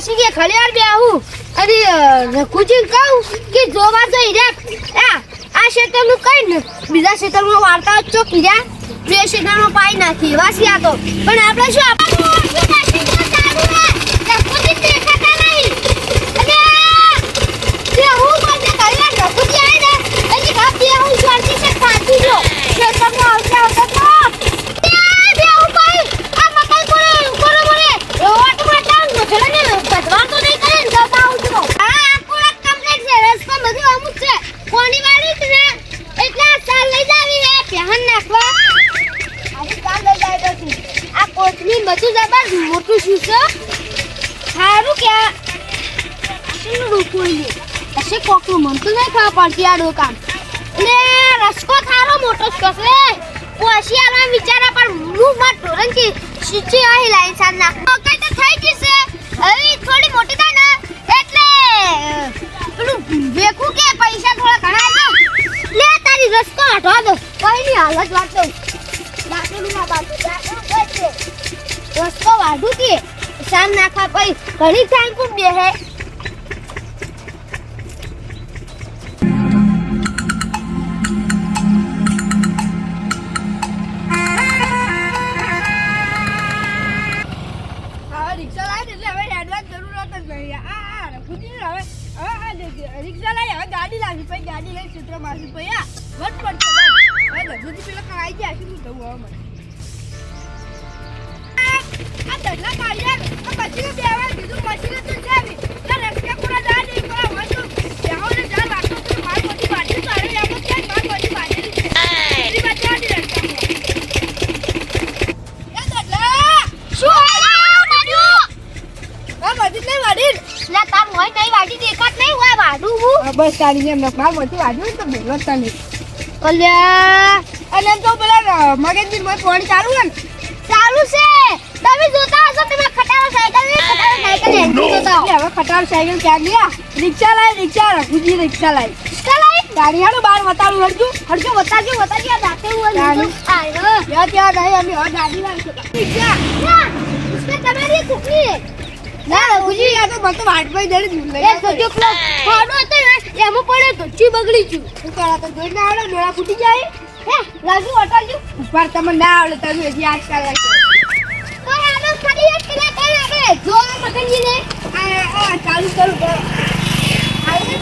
પછી કે ખલિયાર બે આવું. અને રઘુજી કહું કે જોવા જઈ રહ્યા આ આ ક્ષેત્રનું કઈ ને બીજા ક્ષેત્રમાં વાર્તા ચોકી રહ્યા બે ક્ષેત્રમાં પાઈ નાખી. વાસી આ તો. પણ આપણે શું આપણું પડતી દુકાન. એટલે રસકો થારો મોટો જ કશે પછી વિચારા પણ હું માર ઢોરણથી શીચી અહીં લાઈન સાર નાખ કઈ તો થઈ જશે હવે થોડી મોટી થાય ને, એટલે, પેલું વેખું કે, પૈસા થોડા ઘણા આવજો લે, તારી રસકો હટવા દો. કઈ ની હાલત વાત. દઉં બાટલું ના બાટલું રસકો વાઢું કે સામ નાખા પછી ઘણી ટાઈમ બે બસ તારી જેમ માર મોટી વાડી તો જ તને અલ્યા. અને તો પેલા મગજની મત ફોન ચાલુ હે ને. ચાલુ છે. તમે જોતા હશો તમે ખટારો સાયકલ ખટારો સાયકલ એન્જિન જોતા હવે ખટાર સાયકલ ક્યાં ગયા રિક્ષા લાવી રિક્ષા રઘુજી રિક્ષા લાવી ચલાઈ ગાડી હાલો બાર બતાવું હરજુ હરજો બતાજો બતાજો આ દાતે હું. આયો ત્યાં ત્યાં નહીં અમે હવે ગાડી લાવી રિક્ષા. ના ઉસકે તમારી કુકની ના રઘુજી આ તો મને તો વાટ પર જડી લઈ એ સજો પ્લસ ફોડો હતો ને એમાં પડે તો ચી બગડી છું શું કરા તો જોઈ ના આવડે ડોળા ફૂટી જાય. હે લાગુ ઉપર તમને ના આવડે તમે હજી આજકાલ લાગશે તો આનો ખાલી એક કલાક કઈ આપણે જો પકડીએ ને આ ચાલુ કરું કરો આઈને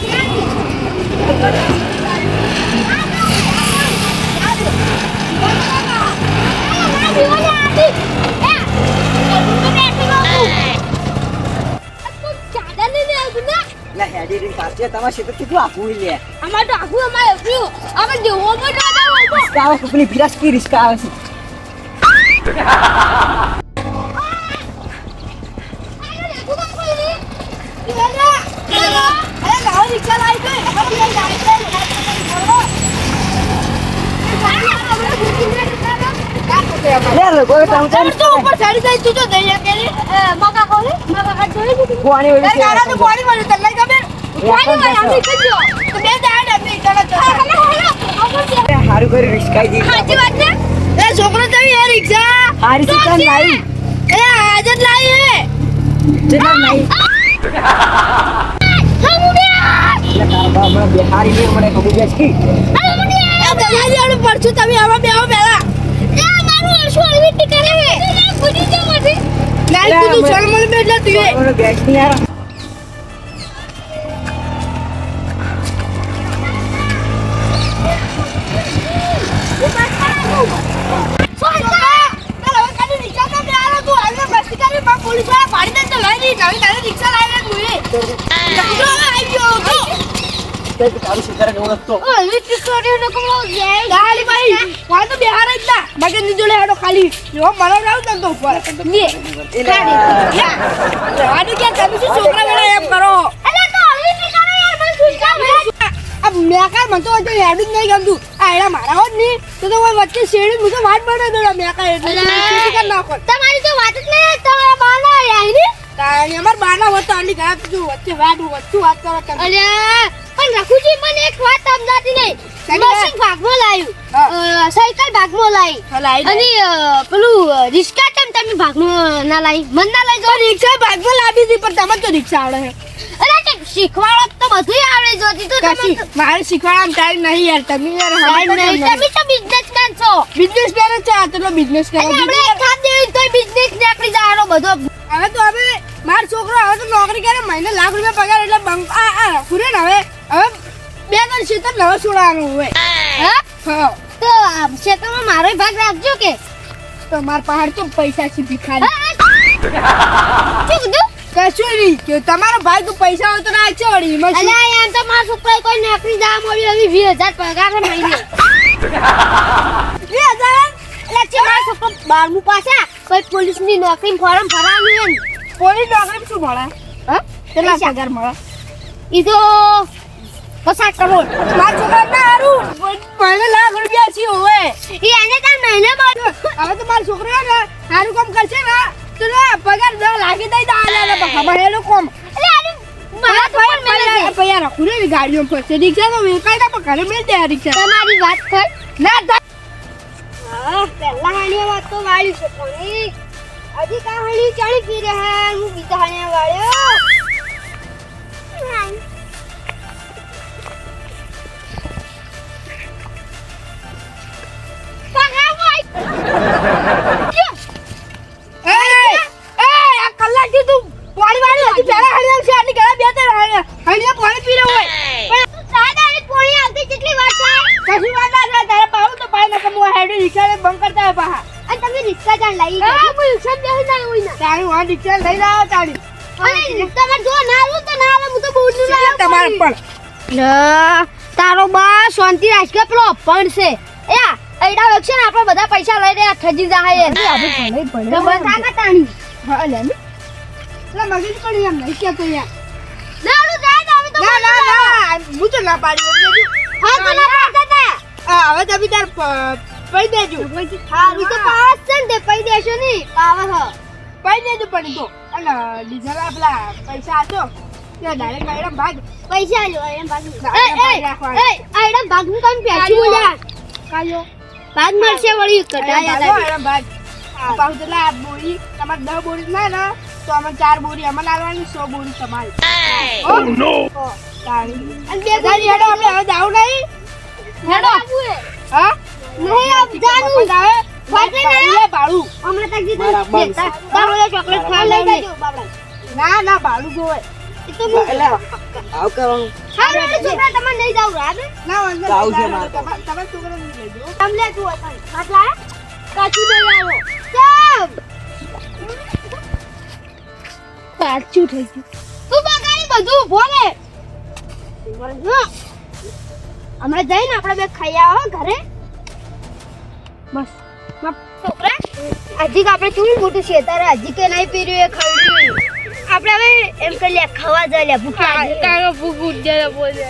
રીન તમારે ક્ષેત્ર કેટલું આખું લે. અમાર તો આખું અમારે ઉભર્યું. અમે જોવો પણ જાવ રિસ્કા આવે છે. પેલી ફિરાસકી રિસ્કા આવે છે. છે પાણી મળ્યું ખબર તો તો. હારું કરી રિસ્કા દી સાચી વાત છે? એ છોકરો તમે એ રિક્ષા હારી તો લાવી એ આજ જ લાવી હે જેના નહીં હમુડિયા! લે તારા બા હમણાં બેહારી નહીં હમણાં ખબર છે કી હમુડિયા! એ દલાલી આડું પડશું તમે આવા બે આવો પહેલા એ, મારું અરસું અળવીટી કરે છે. એ, ભૂલી જાઓ માંથી. નાઈ લે, કુદું અમે- છોડ મને બેઠલા તું એ હમણાં બેસ નહીં યાર તે તારું સુધારે નો હતો અળવીટી કરે ને કમળો જાય. લે. છોકરા વેળા એમ કરો અલા, તો અળવીટી કરે યાર, મને જાવ. આ મેકાર મને તો હજુ હેડું જ નહીં ગમતું આ એના મારા હોત નહીં તો તો વચ્ચે શેરડી મુકે વાત બને દો મેકાર એટલે અલા. નાખો તમારી તો વાત જ નહીં તમારા બાના આયા ને તાણી અમાર બાના હોત તો આની ઘણા તું વચ્ચે વાત વચ્ચે વાત કરો તમે અલ્યા પણ રઘુજી મને એક વાત સમજાતી નહીં શેની મશીન ભાગમાં લાવ્યું. સાયકલ ભાગમાં લાવી લાઈ અને પેલું રિક્ષા તમ તમે તમે ભાગમાં ના લાવી મન ના લઈ તો રિક્ષા ભાગમાં લાવી હતી પણ તમે તો રિક્ષા આવડે અરે કે શીખવાડો તો બધું આવડે જોતી તો કશી મારે શીખવાડવામાં ટાઈમ નહીં યાર. તમે યાર તમે તો બિઝનેસમેન છો. બિઝનેસ મેન જ છે આ તો બિઝનેસ કરો. આપણે એક હાથ ક્ષેત્ર નવા હોય. હા? હા. તો ક્ષેત્રમાં મારો ભાગ રાખજો કે? તમાર પહાડ તો પૈસા છે ભિખારી? શું કીધું? કશું નહીં કે તમારો ભાઈ તો પૈસા હોય તો રાખશે વળી એમાં શું? અલ્યા એમ તો મારા છોકરાએ કોઈ નોકરી જવા મળી હવે વીસ હજાર પગાર છે મહિને વીસ હજાર? એટલે છે મારા છોકરો બારમું પાછા કોઈ પોલીસની નોકરી ફોર્મ ભરાવી એમ પોલીસ નોકરી શું મળે હા? કેટલા પૈસા. પગાર મળે? ઈ તો પચાસ કરોડ મારા છોકરા ના હારું. મહિને લાખ રૂપિયા છે હવે. ઈ એને તાર મહિને મળ્યું હવે તો મારો છોકરો ને સારું કામ કરશે ને. તો ને પગાર દસ લાગી દઈ દા આલે ખબર હેલું કોમ. મળે ગાડીઓ ફરશે રિક્ષા તો વેકાય ના પણ ઘરે મિલ દે રિક્ષા. તમારી વાત કર ના પહેલા હાણીએ વાત તો વાળી છે પણ હજી કા હાણી ચડી પી રહ્યા. હું બીજા હાણીએ વાળ્યો. તારો બા શાંતિ રાખ કે પેલો પણ છે. એ આ ને આપણે બધા પૈસા લઈ રહ્યા ઠજી જાય આપણે ભલે ભલે. તો કટાણી હા લે ને. લે મગજ પડી એમ નહીં કેતો યાર ના જાય તો હવે તો ના ના ના હું તો ના પાડી. હા તો ના પાડતા તા આ હવે તમે તાર પ- પૈ દેજો. હારું તો પાસ છે ને તે પૈ દેશો નહીં પાવ હ. પૈ દેજો પણ તો. અને ડીઝલ આપલા પૈસા આતો ડાયરેક્ટ ગાડી ભાગ. પૈસા લો એમ ભાગ. એ એ એના ભાગ એ. એ ભાગનું કામ પેચું બોલ્યા. કાયો ભાગ મળશે વળી કટાયા ભાગો, ભાગ પાછું તો લા બોરી તમારે દસ બોરી ના ને તો અમે ચાર બોરી અમે લાવવાની સો બોરી તમારી. ઓ નો અને બે ગાડી હેડો આપણે હવે જાવ નહીં? હેડો. હા? નહીં આપ જાનું. આવે? ભાગે ને? ભાડું લે, હમણાં તક દીધું. તારો ચોકલેટ ખાવા લઈ જજો બાબડા ના ના ભાડું જોવે. એ તો હું આવ કરવાનું હા રે છોકરા તમારે નહીં જાવ રાબે ના વાંધો નહીં. છે મારે તો. તમારે તમારે નહીં લઈ જવું. તમ તું હતા ખાટલા કાચું દે આવો. સબ કાચું થઈ ગયું. તું બગાડી બધું ભોલે. હમણાં જઈને આપણે બે ખાઈ આવો ઘરે. બસ છોકરા હજી કે આપણે કેવું મોટું છે? તારે હજી કે નહીં પીર્યું એ ખવડ્યું આપણે હવે એમ કરી લે ખાવા જાય લે ભૂખ લાગી કાકા ભૂખ ઉઠ્યા બોલે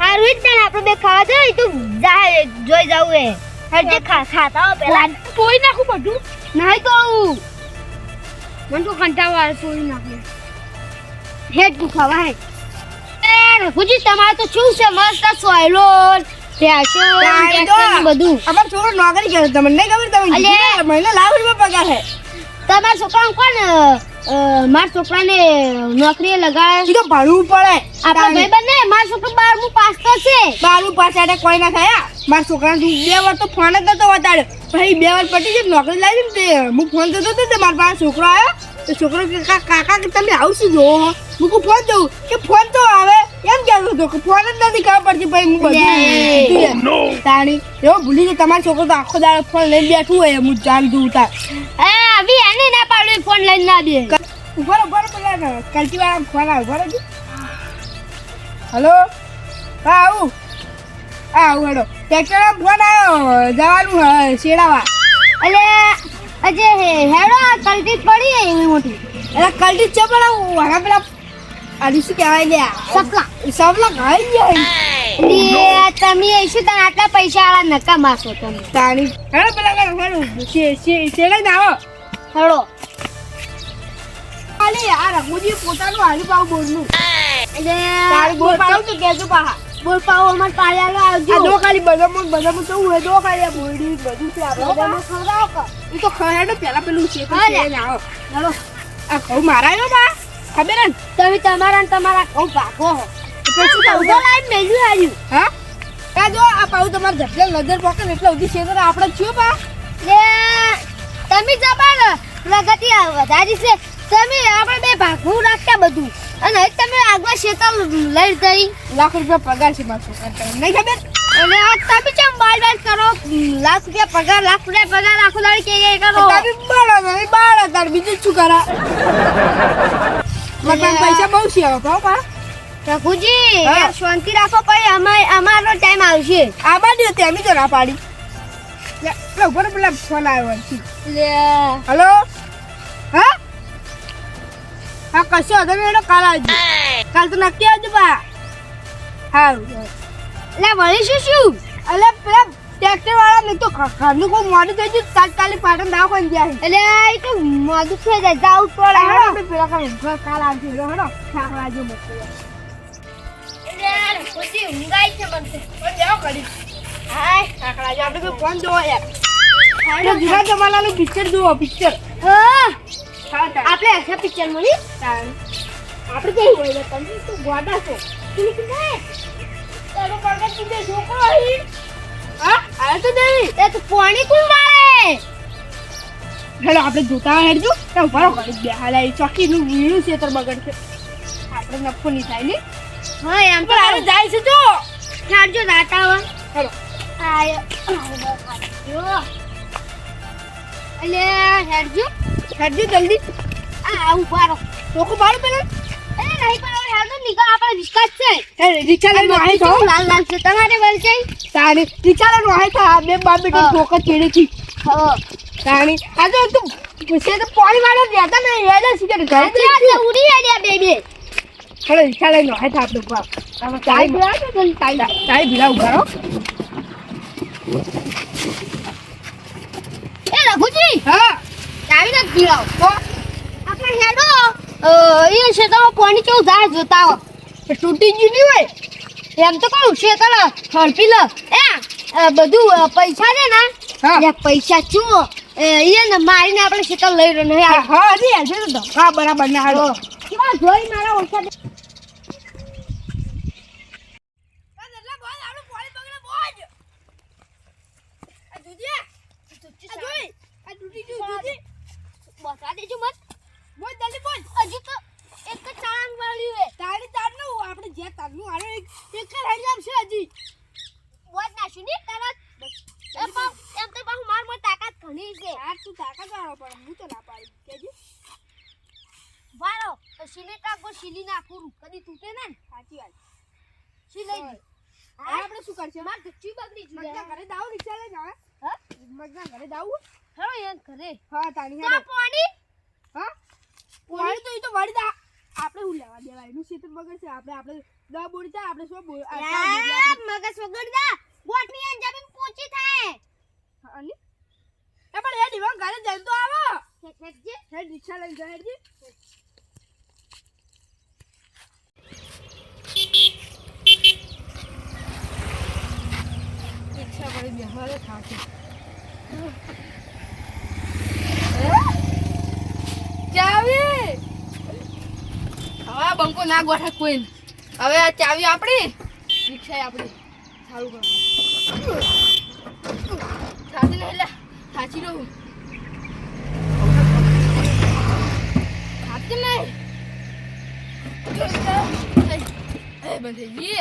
હારું જ ને આપણે બે ખાવા જાય તું જા જોઈ જાવું એ. હરજે ખા ખાતા હો પેલા કોઈ નાખું બધું? નહીં તો મને તો કંટાળો આવે કોઈ નાખે. હેડ ભૂખાવા ખાવા હે રઘુજી તમારે તો શું છે? મસ્ત સોયલો બધું. અમારો છોકરો નોકરી કરે તમને નહીં ખબર તમે મહિને લાખ રૂપિયા પગાર છે. તમારા છોકરા કોણ મારા છોકરાને નોકરીએ લગાડે. તો ભણવું પડે. આપણે ભાઈ ને મારા છોકરો બારમું પાસ થશે. બારમું પાસ એટલે કોઈ ના થયા. મારા છોકરાને તું બે વાર તો ફોન જ નતો વટાડ્યો ભાઈ બે વાર પટી ગઈ નોકરી લાવી ને તે હું ફોન કરતો હતો તે મારા પાસે છોકરો આવ્યો. તો છોકરો કે કાકા કે તમે આવું શું જોવો હું. કહું ફોન જોઉં. કે ફોન તો આવે. એમ કહેતો હતો કે ફોન જ નથી ખબર પડતી ભાઈ હું બધું તાણી એવો ભૂલી ગયો. તમારો છોકરો તો આખો દાડો ફોન લઈને બેઠું હોય હું જાણ જોઉં તાર. અભી એને ના પાડ્યું ફોન લઈને ના દે. ઊભા ઊભા બોલા કલ્ટી વાળા ફોન આવે ઊભા રહેજો હલો? હા આવું. હા આવું હેડો. ટ્રેક્ટર ફોન આવ્યો જવાનું શેડાવા. એટલે અજે હેડો કલટી પડી એવી મોટી. એટલે કલ્ટી છે પેલા વાળા પેલા આની શું કહેવાય લ્યા સપલા. સપલા ખાઈ ગયા તમે શું તને આટલા પૈસા આલા નકા મારશો તમે. હેડો પેલા હેડો હેડો. શે શે શેડાઈ ને આવો. હેડો ખાલી આ રઘુજી પોતાનું હાલી પાવ બોલનું એટલે તારી બોલ પાવ તો કેજો પાહા? બોલ પાવ અમાર પાયાલો આ આવજો. જો ખાલી બદામો બદામો તો હું દો ખાલી આ બોલડી બધું છે આપણે બધાને ખવડાવ કે. એ તો ખહેડો પેલા પેલું છે તો છે આવો ચાલો આ ઘઉં મારા આવ્યો બા? ખબર ને? તમે તમારા ને તમારા ઘઉં ભાગો હો. પછી તો તો લાઈન મેલ્યું આવ્યું હા? આ જો આ પાઉં તમારે જટલે નજર પોકે એટલે સુધી છે આપણે જ બા. લે તમે જબર પ્રગતિ આ વધારી છે. તમે આપણે બે ભાગવું રાખતા બધું. અને તમે આગળ શેતર લઈ જઈ. લાખ રૂપિયા પગાર છે મારા છોકરા નહીં ખબર? અને આ તમે કેમ બાર બાર કરો લાખ રૂપિયા પગાર લાખ રૂપિયા પગાર રાખો દાડી કે કે કરો. તમે બાળા નહીં બાળા તાર બીજું શું કરા? મારા પૈસા બહુ છે હવે કહો બા રઘુજી શાંતિ રાખો પછી અમાર અમારો ટાઈમ આવશે. આ બાજુ તેમ તો ના પાડી. લે લે ઉપર પેલા ફોન આવ્યો છે લે. હલો? હા? હા કશો હતો મેડો કાલ આવજો. કાલ તો નક્કી આવજો બા. હારું. એટલે વળી શું શું? એટલે પેલા ટ્રેક્ટર વાળા ને તો ઘરનું કોઈ મોડું થઈ ગયું તાત્કાલિક પાટણ ના ગયા છે. એટલે એ તો મોડું થઈ જાય જાવું પડે હેડો. પેલા કાલ કાલ આવજો હેડો શાક લાવજો મસ્ત ઊંઘાય છે મને. કરી હાય. લાવજો આપણે કોઈ ફોન જોવો યાર એટલે જૂના જમાનાનું પિક્ચર જુઓ પિક્ચર આપણે આખા પિક્ચર મળી? આપણે કઈ હોય તમે તો ગોડા છો. તારો પગાર તું જે છોકરો અહીં હા? આવે તો નહીં. એ તો પાણી કોણ મારે? હેલો આપણે જોતા હેડજો. તો ઊભા બે હાલ ચોકીનું વીણું છે તર આપણે નફો નહીં થાય ને. હા એમ પણ હારે જાય છે જો. ચારજો રાતા હેલો આય. જો અલે હેડજો. હેડજો જલ્દી. આ ઊભા રહો. ચોખ્ખું બાળું પેલા. એ નહીં પણ હવે હેડજો નિકા આપણે રિક્ષા છે. હે રિક્ષા લઈને આ આવી બધી જાઓ. કેવું લાલ લાલ છે. તમારે વળશે તાણી રિક્ષા લઈને આવી થા બે બાપ બેટો ઠોક ઠોકર છે. હા. તાણી આ તો તું છે તો પાણી વાળો રહેતા ને હેડે કે ઘરે આજે ઉડી આયા બેબી હેલો રિક્ષા લઈને આવી તો આપણે ઊભા ચાય તો ચાય ભીડા ઊભા રહો. એ રઘુજી હા. ચાવી નથી પીરાવ તો આપણે હેડો. એ તો પાણી કેવું જાય જોતા હો તૂટી ગયું નહીં હોય. એમ તો કહું છે તને ઝડપી લ. એ બધું પૈસા છે ને હા. પૈસા ચૂ એ ને મારીને આપણે શેતલ લઈ રહ્યો નહીં. હા હા હજી હજી તો ધક્કા બરાબર ના હાલો. જોઈ મારા ઓછા બતા દેજો મત. હજુ તો એક જ ચાંદ વાળ્યું હે બોત નાખ્યું ને તરત એ પણ એમ તો પાછું માર મોર તાકાત ઘણી છે. વારો તો સિલે ટાકો સિલી નાખું કદી તૂટે ના ને. સિલાઈ દે આપણે શું કરશે? માર ગચ્ચી બગડી જ મગના ઘરે દાવ લઈને આવે હા? મગના ઘરે દાવું? હેડો યાર ઘરે. હા તાણી હેડો પાણી. હા? પાણી? તો એ તો વાડી દા. આપણે હું લેવા દેવા? એનું ક્ષેત્ર બગડ છે. આપણે આપણે દા થાય આપણે શું બોલ મગજ વગર દા બોટની આન જમીન પોચી થાય. અને? એ પણ એ દીવા ઘરે જઈ તો આવો. હેડજી હેડ રિક્ષા લઈને જાય હેડજી. રિક્ષા વળી બેહવાડે થાકે. ચાવી હવે બંકો ના ગોઠક કોઈ હવે ચાવી આપણી? રિક્ષા આપણી. સારું કરો. થાતી નહીં, લે. થાચી રહું. થાતી નહીં? બંધ થઈ